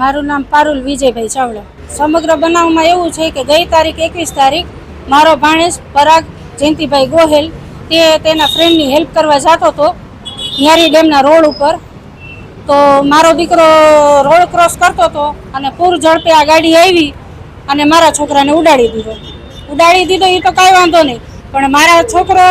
મારું નામ પારુલ વિજયભાઈ ચાવડા. સમગ્ર બનાવમાં એવું છે કે ગઈ તારીખ એકવીસ તારીખ મારો ભાણેજ પરાગ જયંતિભાઈ ગોહેલ તે તેના ફ્રેન્ડની હેલ્પ કરવા જતો હતો ન્યારી ડેમના રોડ ઉપર. તો મારો દીકરો રોડ ક્રોસ કરતો હતો અને પૂર ઝડપે આ ગાડી આવી અને મારા છોકરાને ઉડાડી દીધો. ઉડાડી દીધો એ તો કાંઈ વાંધો નહીં. પણ મારા છોકરો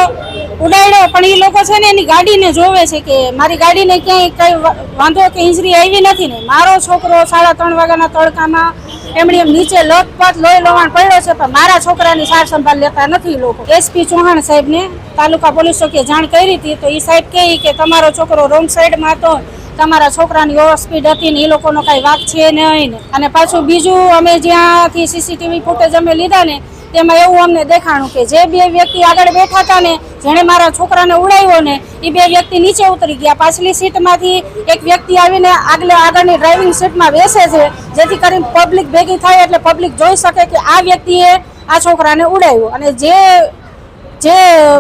ઉડાડ્યો, પણ એ લોકો છે ને એની ગાડીને જોવે છે કે મારી ગાડીને ક્યાંય કઈ વાંધો કે ઇન્જરી આવી નથી ને. મારો છોકરો સાડા ત્રણ વાગ્યાના તડકામાં એમણે એમ નીચે લથપથ લોહી લોવાણ પડ્યો છે, પણ મારા છોકરાની સાર સંભાળ લેતા નથી લોકો. એસપી ચૌહાણ સાહેબને તાલુકા પોલીસ ચોકીએ જાણ કરી હતી, તો એ સાહેબ કહે કે તમારો છોકરો રોંગ સાઈડમાં હતો તમારા છોકરાની ઓવરસ્પીડ હતી ને એ લોકોનો કાંઈ વાક છે નહીં ને. અને પાછું બીજું અમે જ્યાંથી સીસીટીવી ફૂટેજ અમે લીધા ને, તેમાં એવું અમને દેખાણું કે જે બે વ્યક્તિ આગળ બેઠા હતા ને, જેણે મારા છોકરાને ઉડાવ્યો ને એ બે વ્યક્તિ નીચે ઉતરી ગયા. પાછલી સીટમાંથી એક વ્યક્તિ આવીને આગળ આગળની ડ્રાઇવિંગ સીટમાં બેસે છે, જેથી કરીને પબ્લિક ભેગી થાય એટલે પબ્લિક જોઈ શકે કે આ વ્યક્તિએ આ છોકરાને ઉડાવ્યો. અને જે જે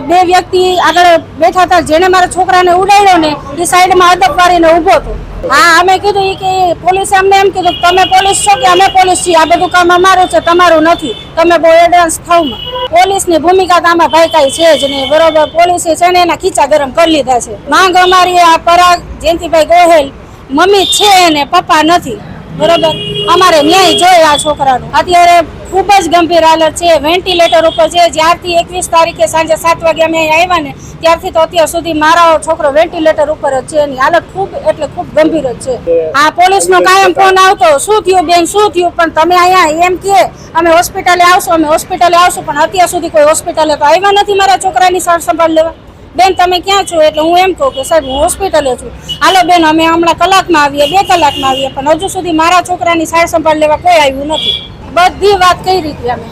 બે વ્યક્તિ આગળ બેઠા હતા જેને મારા છોકરાને ઉડાડ્યો ને, એ સાઈડમાં અદબ વાળીને ઊભો હતો. હા, અમે કીધું એ કે પોલીસે અમને એમ કીધું, તમે પોલીસ છો કે અમે પોલીસ છીએ? આ બધું કામ અમારું છે, તમારું નથી. તમે બહુ એડવાન્સ થવમાં પોલીસની ભૂમિકા તો આમાં ભાઈ કાંઈ છે જ નહીં. બરોબર, પોલીસે છે ને એના ખીચા ગરમ કરી લીધા છે. માંગ અમારી આ પરાગ જયંતિભાઈ ગોહેલ, મમ્મી છે ને પપ્પા નથી. બરોબર? અમારે ન્યાય જોઈએ આ છોકરાનું. અત્યારે ખૂબ જ ગંભીર હાલત છે. વેન્ટિલેટર ઉપર છે જ્યારથી એકવીસ તારીખે સાંજે સાત વાગે અમે આવ્યા ને, ત્યારથી તો અત્યાર સુધી મારો છોકરો વેન્ટિલેટર ઉપર જ છે. એની હાલત ખૂબ એટલે ખૂબ ગંભીર જ છે. આ પોલીસનો કાયમ ફોન આવતો, શું થયું બેન? શું થયું? પણ તમે અહીંયા એમ કે, અમે હોસ્પિટલે આવશું, અમે હોસ્પિટલે આવશું, પણ અત્યાર સુધી કોઈ હોસ્પિટલે તો આવ્યા નથી મારા છોકરાની સાર સંભાળ લેવા. બેન તમે ક્યાં છો? એટલે હું એમ કહું કે સાહેબ હું હોસ્પિટલે છું. હાલો બેન અમે હમણાં કલાકમાં આવીએ બે કલાકમાં આવીએ પણ હજુ સુધી મારા છોકરાની સાર સંભાળ લેવા કોઈ આવ્યું નથી. બધી વાત કઈ રીતે અમે.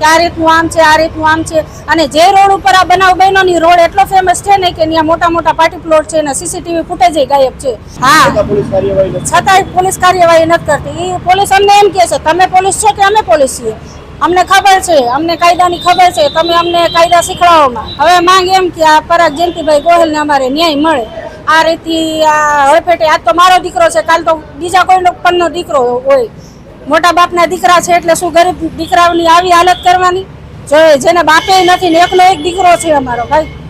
કે આ રીતનું આમ છે આ રીતનું આમ છે. અને જે રોડ ઉપર આ બનાવ બન્યો ને રોડ એટલો ફેમસ છે ને કે ત્યાં મોટા મોટા પાર્ટી પ્લોટ છે ને સીસીટીવી ફૂટેજ ગાયબ છે. હા. પોલીસ કાર્યવાહી નથી છતાંય પોલીસ કાર્યવાહી નથી કરતી. એ પોલીસ અમને એમ કહે છે તમે પોલીસ છો કે અમે પોલીસ છીએ? અમને ખબર છે, અમને કાયદાની ખબર છે, તમે અમને કાયદા શીખવાડોમાં હવે માંગ એમ કે આ પરાગ જયંતિભાઈ ગોહિલને અમારે ન્યાય મળે. આ રીતે આ હળફેટે આજ તો મારો દીકરો છે, કાલ તો બીજા કોઈનો પણનો દીકરો હોય. મોટા બાપના દીકરા છે એટલે શું ગરીબ દીકરાઓની આવી હાલત કરવાની? જો જેને બાપે નથી ને એકનો એક દીકરો છે અમારો, ભાઈ.